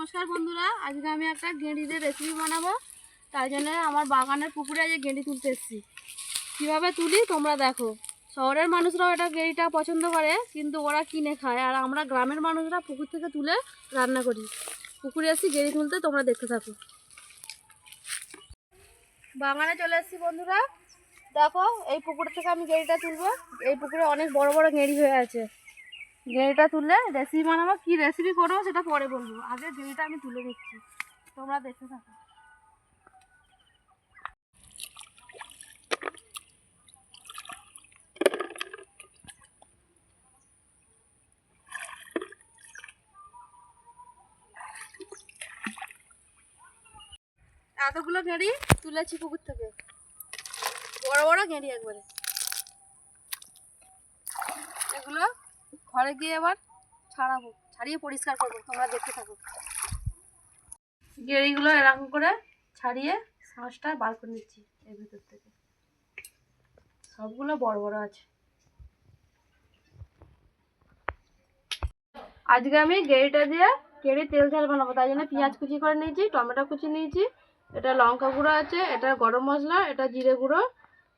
নমস্কার বন্ধুরা, আজকে আমি একটা গেঁড়িদের রেসিপি বানাবো। তাই জন্য আমার বাগানের পুকুরে আজকে গেঁড়ি তুলতে এসেছি। কীভাবে তুলি তোমরা দেখো। শহরের মানুষরাও এটা গেঁড়িটা পছন্দ করে, কিন্তু ওরা কিনে খায়। আর আমরা গ্রামের মানুষরা পুকুর থেকে তুলে রান্না করি। পুকুরে এসেছি গেঁড়ি তুলতে তোমরা দেখতে থাকো। বাগানে চলে এসেছি বন্ধুরা। দেখো, এই পুকুর থেকে আমি গেঁড়িটা তুলবো। এই পুকুরে অনেক বড় বড় গেঁড়ি হয়ে আছে। গেঁড়িটা তুললে রেসিপি বানাবো, কি রেসিপি করব সেটা পরে বলব। আগে গেঁড়িটা আমি তুলে নিচ্ছি। তোমরা দেখতে থাকো। এতগুলো গেঁড়ি তুলেছি পুকুর থেকে। বড় বড় গেঁড়ি একবারে। এগুলো ঘরে গিয়ে এবার ছাড়াবো, ছাড়িয়ে পরিষ্কার করব, তোমরা দেখতে থাকো। গেড়িগুলো এরকম করে ছাড়িয়ে শাঁসটা বার করে নিচ্ছি এর ভিতর থেকে। সবগুলো বড় বড় আছে। আজকে আমি গেড়িটা দিয়ে গেড়ি তেল ঝাল বানাবো, তাই জন্য পেঁয়াজ কুচি করে নিয়েছি, টমেটো কুচি নিয়েছি, এটা লঙ্কা গুঁড়ো আছে, এটা গরম মশলা, এটা জিরে গুঁড়ো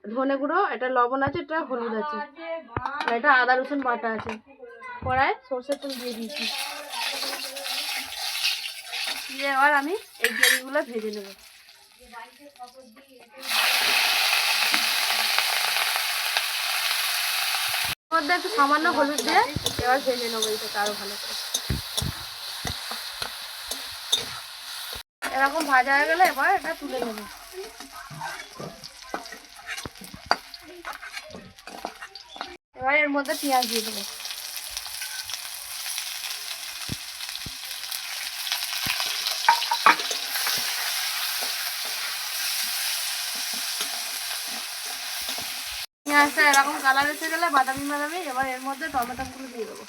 ধনে গুঁড়ো, এটা লবণ আছে, এটা হলুদ আছে। আর এটা আদা, রসুন বাটা আছে। কড়ায় সর্ষের তেল দিয়ে দিয়েছি। দিয়ে এবার আমি এই গেরিগুলো ভেজে নেব। মধ্যে একটু সামান্য হলুদ দিয়ে এবার ভেজে নেব এটা আরও ভালো করে। এরকম ভাজা হয়ে গেলে এবার এটা তুলে নেব। এবার এর মধ্যে পেঁয়াজ দিয়ে দেবো। পেঁয়াজটা এরকম কালার এসে গেলে বাদামি বাদামি, এবার এর মধ্যে টমেটোগুলো দিয়ে দেবো।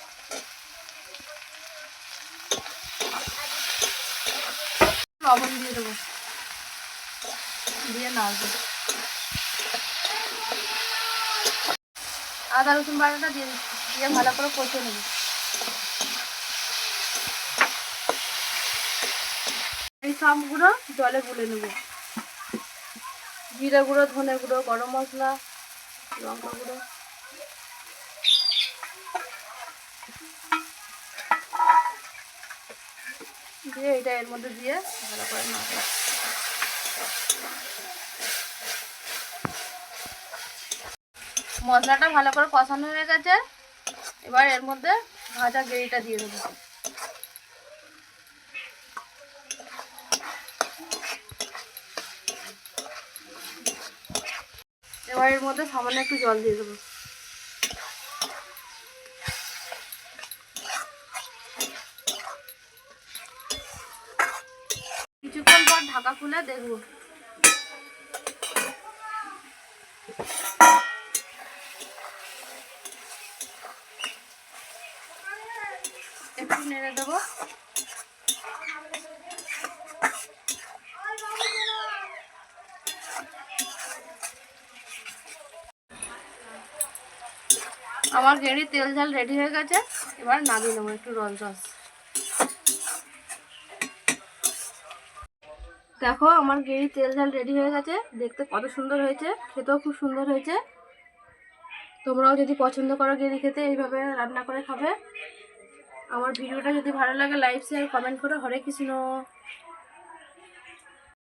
লবণ দিয়ে দেবো। দিয়ে নাড়বো। আদা রসুন বাটাটা দিয়ে দিয়ে ভালো করে কষে নেব। এই সবগুলো জলে গুলে নেব। জিরে গুঁড়ো, ধনে গুঁড়ো, গরম মশলা, লঙ্কা গুঁড়ো। দিয়ে এটা এর মধ্যে দিয়ে ভালো করে নাড়বো মশলাটা ভালো করে কষানো হয়ে গেছে। এবার এর মধ্যে ভাজা গেরিটা দিয়ে দেবো। এবার এর মধ্যে সামান্য একটু জল দিয়ে দেবো। কিছুক্ষণ পর ঢাকা খুলে দেখব। একটু নেড়ে আমার গেড়ি তেল ঝাল রেডি হয়ে গেছে। এবার নামিয়ে নেব একটু রস রস। দেখো, আমার গেড়ি তেল ঝাল রেডি হয়ে গেছে। দেখতে কত সুন্দর হয়েছে, খেতেও খুব সুন্দর হয়েছে। তোমরাও যদি পছন্দ করো গেড়ি খেতে, এইভাবে রান্না করে খাবে। আমার ভিডিওটা যদি ভালো লাগে লাইক শেয়ার কমেন্ট করো হরে কৃষ্ণ।